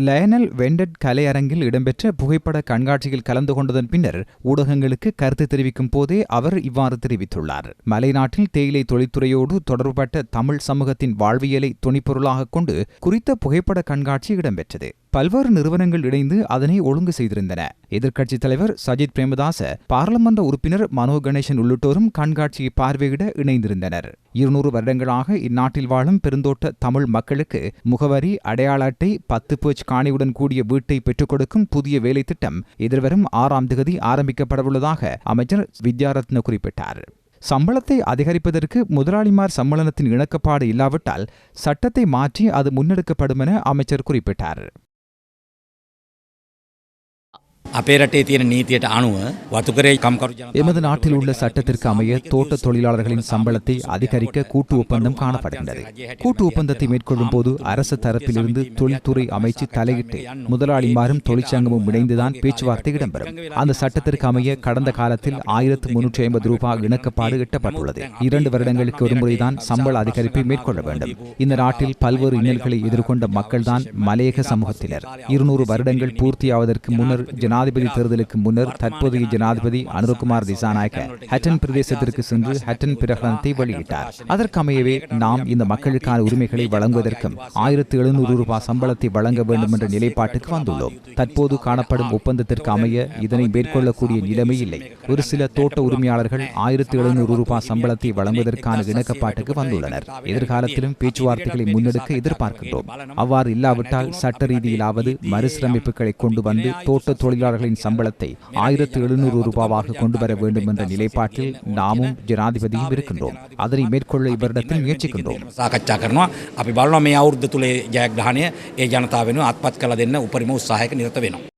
Lionel வெண்டட் கலையரங்கில் இடம்பெற்ற புகைப்பட கண்காட்சியில் கலந்து கொண்டதன் பின்னர் ஊடகங்களுக்கு கருத்து தெரிவிக்கும் போதே அவர் இவ்வாறு தெரிவித்துள்ளார். மலைநாட்டில் தேயிலை தொழில்துறையோடு தொடர்புபட்ட தமிழ் சமூகத்தின் வாழ்வியலை துணிப்பொருளாக கொண்டு குறித்த புகைப்பட கண்காட்சி இடம்பெற்றது. பல்வேறு நிறுவனங்கள் இணைந்து அதனை ஒழுங்கு செய்திருந்தன. எதிர்க்கட்சித் தலைவர் சஜித் பிரேமதாச பாராளுமன்ற உறுப்பினர் மனோ கணேசன் உள்ளிட்டோரும் கண்காட்சியை பார்வையிட இணைந்திருந்தனர். இருநூறு வருடங்களாக இந்நாட்டில் வாழும் பெருந்தோட்ட தமிழ் மக்களுக்கு முகவரி அடையாள அட்டை பத்து பேச் காணியுடன் கூடிய வீட்டை பெற்றுக் கொடுக்கும் புதிய வேலை திட்டம் எதிர்வரும் ஆறாம் திகதி ஆரம்பிக்கப்படவுள்ளதாக அமைச்சர் வித்யாரத்ன குறிப்பிட்டார். சம்பளத்தை அதிகரிப்பதற்கு முதலாளிமார் சம்மேளனத்தின் இணக்கப்பாடு இல்லாவிட்டால் சட்டத்தை மாற்றி அது முன்னெடுக்கப்படும் என அமைச்சர் குறிப்பிட்டார். අපේ රටේ තියෙන නීතියට අනුව වතුකරේ කම්කරු ජන எமது நாட்டில் உள்ள சட்டத்திற்கு அமைய தோட்ட தொழிலாளர்களின் சம்பளத்தை அதிகரிக்க கூட்டு ஒப்பந்தம் காணப்படுகின்றது கூட்டு ஒப்பந்தத்தை மேற்கொள்ளும் போது அரசு தரப்பிலிருந்து தொழில்துறை அமைச்சு தலையிட்டு முதலாளிமாரும் தொழிற்சங்கமும் இணைந்துதான் பேச்சுவார்த்தை இடம்பெறும் அந்த சட்டத்திற்கு அமைய கடந்த காலத்தில் ஆயிரத்து முன்னூற்றி ஐம்பது ரூபாய் இணக்கப்பாடு எட்டப்பட்டுள்ளது இரண்டு வருடங்களுக்கு ஒருமுறைதான் சம்பள அதிகரிப்பை மேற்கொள்ள வேண்டும் இந்த நாட்டில் பல்வேறு இன்னல்களை எதிர்கொண்ட மக்கள்தான் மலையக சமூகத்தினர் இருநூறு வருடங்கள் பூர்த்தியாவதற்கு முன்னர் ஜனாதிபதி தேர்தலுக்கு முன்னர் தற்போதைய ஜனாதிபதி அனுரகுமார் திசாநாயக்க ஹட்டன் பிரதேசத்திற்கு சென்று ஹட்டன் பிரகடனத்தை வெளியிட்டார். அதற்கமையவே நாம் இந்த மக்களுக்கான உரிமைகளை வழங்குவதற்கும் ஆயிரத்து எழுநூறு ரூபாய் சம்பளத்தை வழங்க வேண்டும் என்ற நிலைப்பாட்டுக்கு வந்துள்ளோம். தற்போது காணப்படும் ஒப்பந்தத்திற்கு அமைய இதனை மேற்கொள்ளக்கூடிய நிலைமை இல்லை. ஒரு சில தோட்ட உரிமையாளர்கள் ஆயிரத்து எழுநூறு ரூபாய் சம்பளத்தை வழங்குவதற்கான இணக்கப்பாட்டுக்கு வந்துள்ளனர். எதிர்காலத்திலும் பேச்சுவார்த்தைகளை முன்னெடுக்க எதிர்பார்க்கின்றோம். அவ்வாறு இல்லாவிட்டால் சட்ட ரீதியிலாவது மறுசீரமைப்புகளை கொண்டு வந்து தோட்ட தொழிலாளர்களின் சம்பளத்தை ஆயிரத்து எழுநூறு ரூபாவாக கொண்டு வர வேண்டும் என்ற நிலைப்பாட்டில் நாமும் ஜனாதிபதியும் இருக்கின்றோம் அதனை மேற்கொள்ள இவரிடத்தில் முயற்சிக்கின்றோம் සාකච්ඡා කරනවා අපි බලනවා මේ අවුරුද්ධ තුළේ ජයග්‍රහණය ඒ ජනතාව වෙනුවෙන් අත්පත් කළ දෙන්න උපරිම උත්සාහයක නිරත වෙනවා.